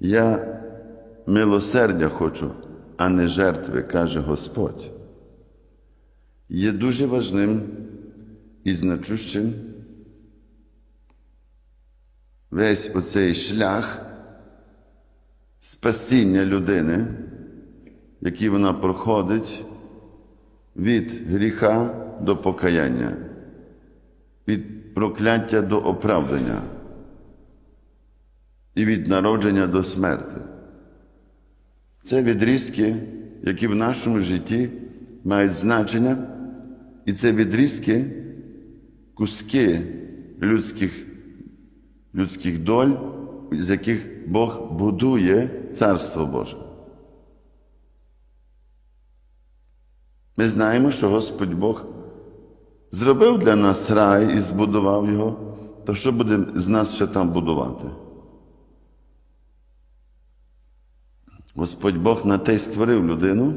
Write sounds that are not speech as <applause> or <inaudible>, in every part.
Я милосердя хочу, а не жертви, каже Господь. Є дуже важним і значущим весь оцей шлях спасіння людини, який вона проходить від гріха до покаяння, від прокляття до оправдання і від народження до смерти. Це відрізки, які в нашому житті мають значення, і це відрізки, куски людських, людських доль, з яких Бог будує Царство Боже. Ми знаємо, що Господь Бог зробив для нас рай і збудував його, то що буде з нас ще там будувати? Господь Бог на те й створив людину,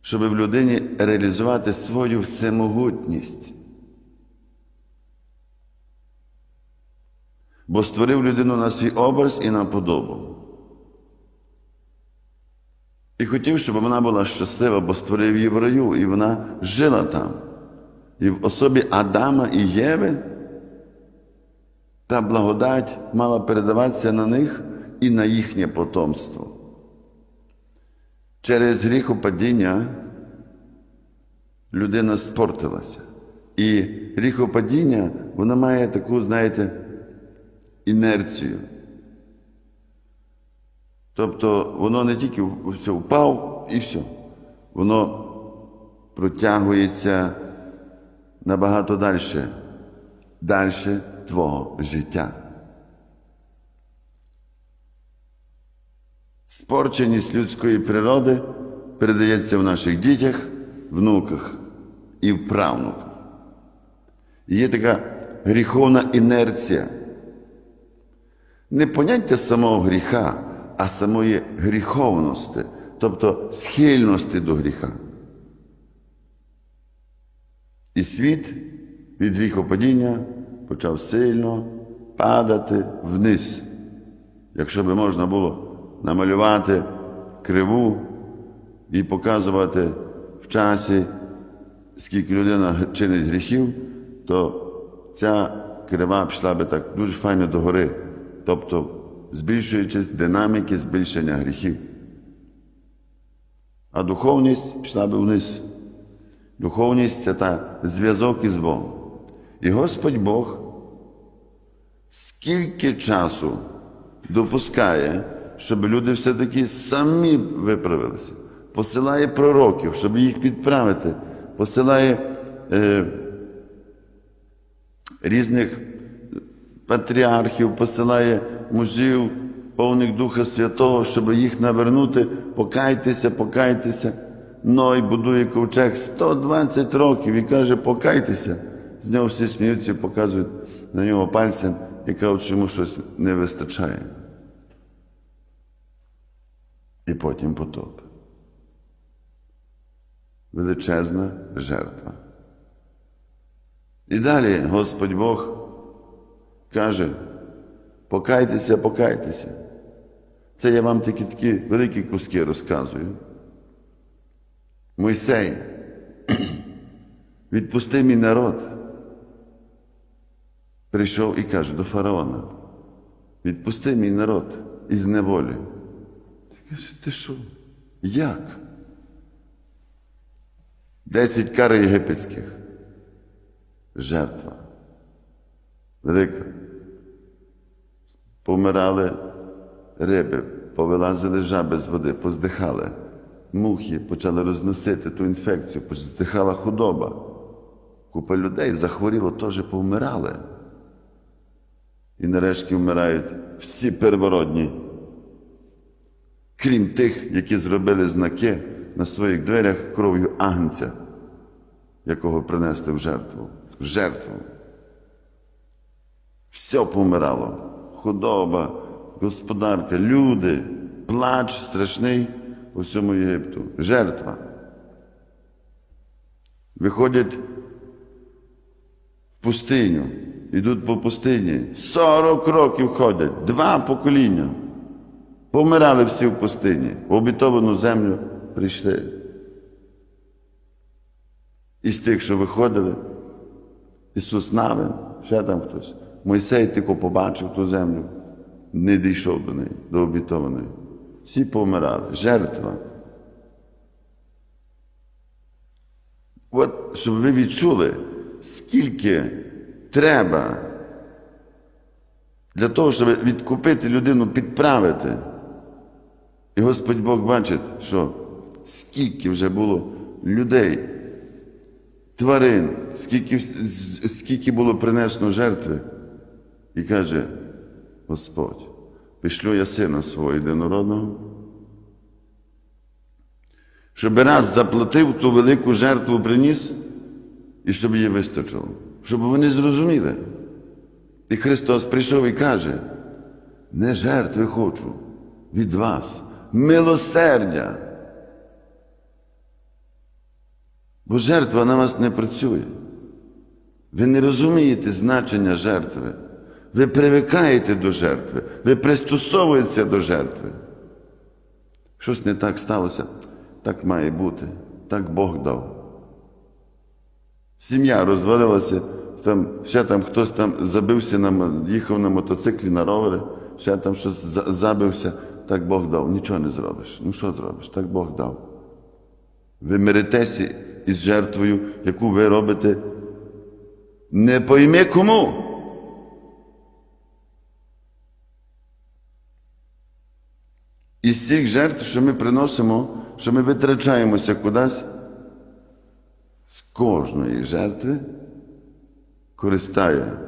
щоб в людині реалізувати свою всемогутність. Бо створив людину на свій образ і на подобу. І хотів, щоб вона була щаслива, бо створив її в раю, і вона жила там. І в особі Адама і Єви та благодать мала передаватися на них і на їхнє потомство. Через гріхопадіння людина спортилася. І гріхопадіння, воно має таку, знаєте, інерцію. Тобто воно не тільки все впав і все. Воно протягується набагато далі, далі твого життя. Спорченість людської природи передається в наших дітях, внуках і в правнуках. Є така гріховна інерція. Не поняття самого гріха, а самої гріховності, тобто схильності до гріха. І світ від гріхопадіння почав сильно падати вниз. Якщо би можна було намалювати криву і показувати в часі, скільки людина чинить гріхів, то ця крива пішла би так дуже файно догори, тобто збільшуючись динаміки збільшення гріхів. А духовність пішла би вниз. Духовність це та зв'язок із Богом. І Господь Бог скільки часу допускає, щоб люди все-таки самі виправилися, посилає пророків, щоб їх підправити, посилає е, різних патріархів, посилає мужів, повних Духа Святого, щоб їх навернути, покайтеся, покайтеся. Ной будує ковчег 120 років і каже, покайтеся. З нього всі сміються, показують на нього пальцем і кажуть, що йому щось не вистачає. І потім потоп. Величезна жертва. І далі Господь Бог каже, покайтеся, покайтеся. Це я вам тільки такі великі куски розказую. Мойсей, відпусти мій народ. Прийшов і каже до фараона, відпусти мій народ із неволі. Каже, ти що? Як? Десять кар єгипетських. Жертва. Велика. Помирали риби, повилазили жаби з води, поздихали. Мухи почали розносити ту інфекцію, здихала худоба. Купа людей захворіло, теж повмирали. І нарешті вмирають всі первородні, крім тих, які зробили знаки на своїх дверях кров'ю агнця, якого принесли в жертву. В жертву. Все помирало. Худоба, господарка, люди, плач страшний у всьому Єгипту. Жертва. Виходять в пустиню. йдуть по пустині. 40 років ходять, два покоління. Помирали всі в пустині, в обітовану землю прийшли. Із тих, що виходили, Ісус Навин, ще там хтось. Мойсей тільки побачив ту землю, не дійшов до неї, до обітованої. Всі помирали. Жертва. От, щоб ви відчули, скільки треба для того, щоб відкупити людину, підправити. І Господь Бог бачить, що скільки вже було людей, тварин, скільки, скільки було принесено жертви. І каже Господь, пішлю я сина свого єдинородного, щоб раз заплатив ту велику жертву приніс, і щоб її вистачило, щоб вони зрозуміли. І Христос прийшов і каже: не жертви хочу від вас, милосердя. Бо жертва на вас не працює. Ви не розумієте значення жертви. Ви привикаєте до жертви, ви пристосовуєтеся до жертви. Щось не так сталося, так має бути, так Бог дав. Сім'я розвалилася, там, ще там хтось там забився, на, їхав на мотоциклі, на ровери, ще там щось забився, так Бог дав. Нічого не зробиш. Ну що зробиш? Так Бог дав. Ви миритеся із жертвою, яку ви робите не пойми кому. Із цих жертв, що ми приносимо, що ми витрачаємося кудись, з кожної жертви користає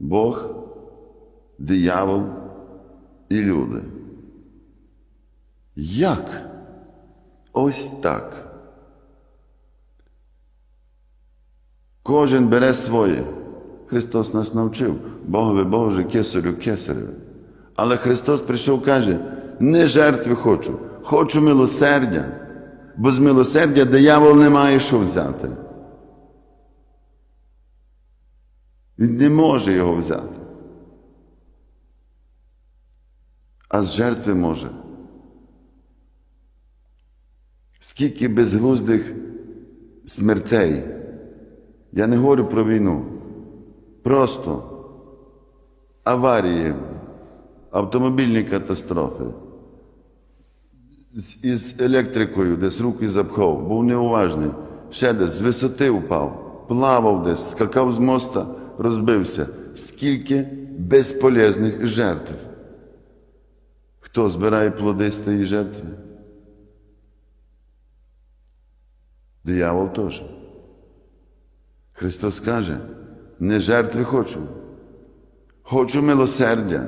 Бог, диявол і люди. Як? Ось так. Кожен бере своє. Христос нас навчив. Богове Боже, кесарю, кесареве. Але Христос прийшов каже, не жертви хочу, хочу милосердя, бо з милосердя диявол не має що взяти. Він не може його взяти. А з жертви може. Скільки безглуздих смертей. Я не говорю про війну. Просто аварії, автомобільні катастрофи. Із електрикою десь руки запхав, був неуважний, ще десь з висоти впав, плавав десь, скакав з моста, розбився. Скільки безполезних жертв. Хто збирає плоди з тієї жертви? Диявол теж. Христос каже, не жертви хочу, хочу милосердя.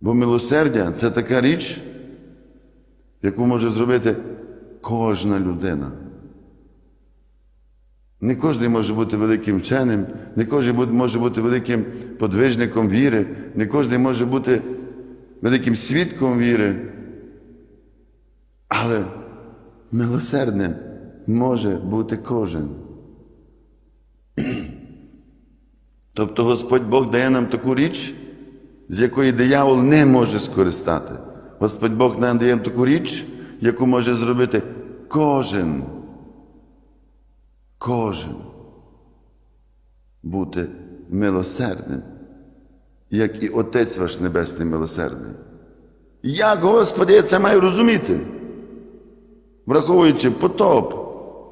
Бо милосердя це така річ, яку може зробити кожна людина. Не кожен може бути великим вченим, не кожен може бути великим подвижником віри, не кожен може бути великим свідком віри. Але милосердним може бути кожен. <clears throat> Тобто Господь Бог дає нам таку річ, з якої диявол не може скористати. Господь Бог нам дає таку річ, яку може зробити кожен. Кожен бути милосердним, як і Отець ваш Небесний милосердний. Як, Господи, я це маю розуміти? Враховуючи потоп,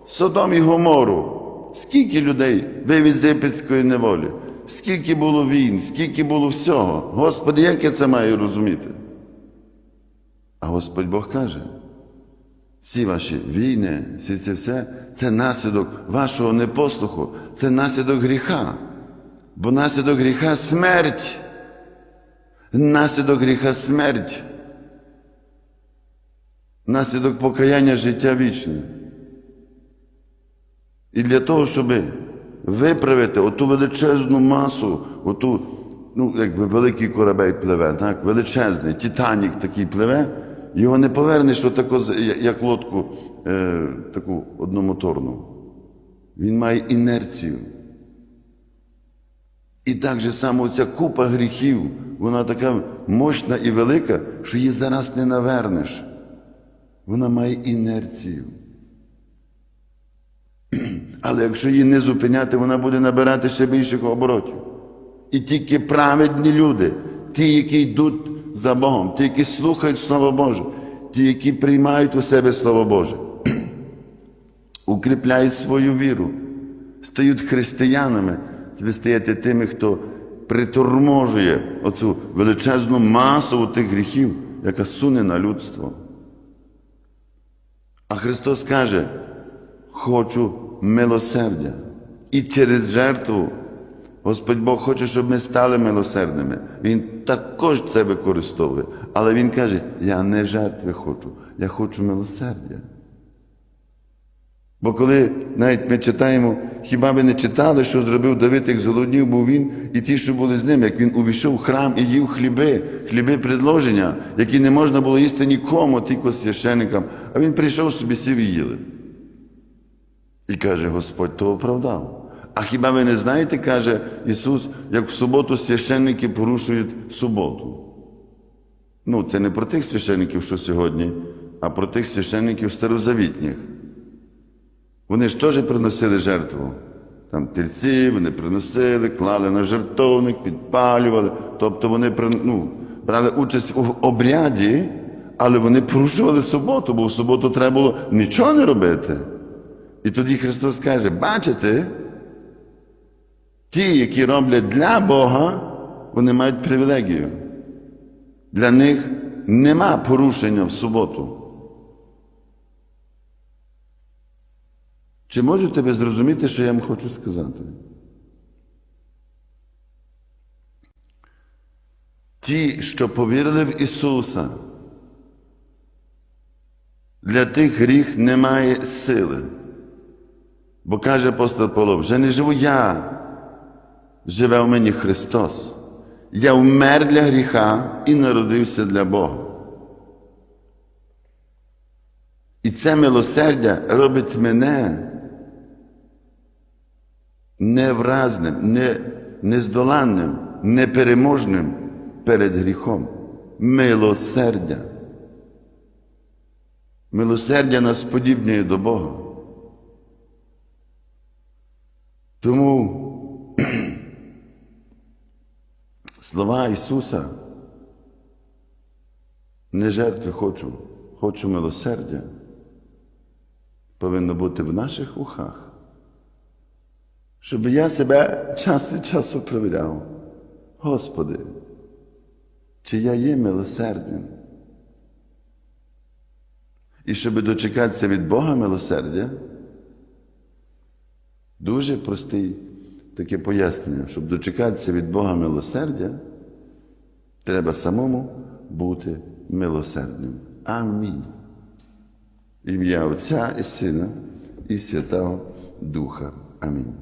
Содом і Гомору, скільки людей вивіз з єгипетської неволі, скільки було війн, скільки було всього. Господи, як я це маю розуміти? А Господь Бог каже, ці ваші війни, всі це все, це наслідок вашого непослуху, це наслідок гріха. Бо наслідок гріха смерть. Наслідок гріха смерть. Наслідок покаяння життя вічне. І для того, щоб виправити оту величезну масу, оту, ну, якби великий корабель пливе, так, величезний, Титанік такий пливе, його не повернеш отако, як лодку е, таку одномоторну. Він має інерцію. І так же само ця купа гріхів, вона така мощна і велика, що її зараз не навернеш. Вона має інерцію. <clears throat> Але якщо її не зупиняти, вона буде набирати ще більших оборотів. І тільки праведні люди, ті, які йдуть за Богом, ті, які слухають Слово Боже, ті, які приймають у себе Слово Боже, <clears throat> укріпляють свою віру, стають християнами, ви стаєте тими, хто приторможує оцю величезну масу тих гріхів, яка суне на людство. А Христос каже, хочу милосердя. І через жертву Господь Бог хоче, щоб ми стали милосердними. Він також це використовує. Але Він каже, я не жертви хочу, я хочу милосердя. Бо коли навіть ми читаємо, хіба ви не читали, що зробив Давид, як зголоднів був він, і ті, що були з ним, як він увійшов в храм і їв хліби, хліби предложення, які не можна було їсти нікому, тільки священникам, а він прийшов собі сів і їли. І каже, Господь то оправдав. А хіба ви не знаєте, каже Ісус, як в суботу священники порушують суботу? Ну, це не про тих священників, що сьогодні, а про тих священників старозавітніх. Вони ж теж приносили жертву. Там тельці, вони приносили, клали на жертовник, підпалювали. Тобто вони ну, брали участь у обряді, але вони порушували суботу, бо в суботу треба було нічого не робити. І тоді Христос каже: бачите, ті, які роблять для Бога, вони мають привілегію. Для них нема порушення в суботу. Чи можете ви зрозуміти, що я вам хочу сказати? Ті, що повірили в Ісуса, для тих гріх немає сили. Бо каже апостол Павло, вже не живу я, живе в мені Христос. Я вмер для гріха і народився для Бога. І це милосердя робить мене невразним, не, нездоланним, непереможним перед гріхом. Милосердя. Милосердя нас подібнює до Бога. Тому <clears throat> слова Ісуса не жертви хочу, хочу милосердя, повинно бути в наших ухах, щоб я себе час від часу провіряв. Господи, чи я є милосердним? І щоб дочекатися від Бога милосердя, Дуже простий таке пояснення, щоб дочекатися від Бога милосердя, треба самому бути милосердним. Амінь. Ім'я Отця і Сина і Святого Духа. Амінь.